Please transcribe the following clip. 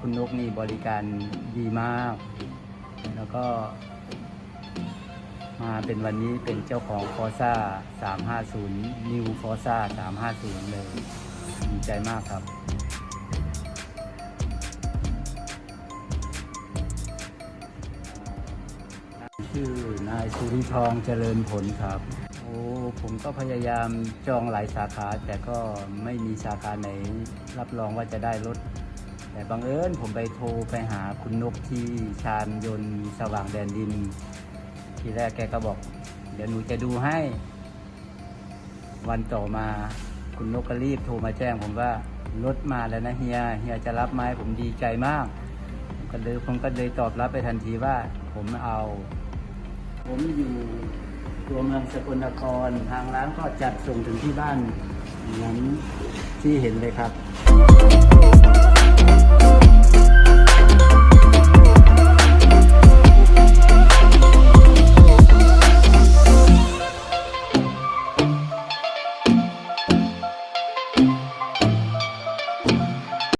คุณนกนี่บริการดีมาก แล้วก็ มาเป็นวันนี้เป็นเจ้าของฟอร์ซ่า350 New f o r z a 350 เลยดีใจมากครับชื่อนายสุริทองเจริญผลครับโอ้ผมก็พยายามจองหลายสาขา แต่ก็ไม่มีสาขาไหน รับรองว่าจะได้รถ แต่บังเอิญผมไปโทรไปหาคุณนกที่ชาญยนต์สว่างแดนดิน ทีแรกแกก็บอก เดี๋ยวหนูจะดูให้ วันต่อมาคุณนกก็รีบโทรมาแจ้งผมว่ารถมาแล้วนะเฮียเฮียจะรับไหมผมดีใจมากก็เลยผมก็เลยตอบรับไปทันทีว่า ผมเอา ผมอยู่ตัวเมืองสกลนครทางร้านก็จัดส่งถึงที่บ้านเหมือนที่เห็นเลยครับ Go.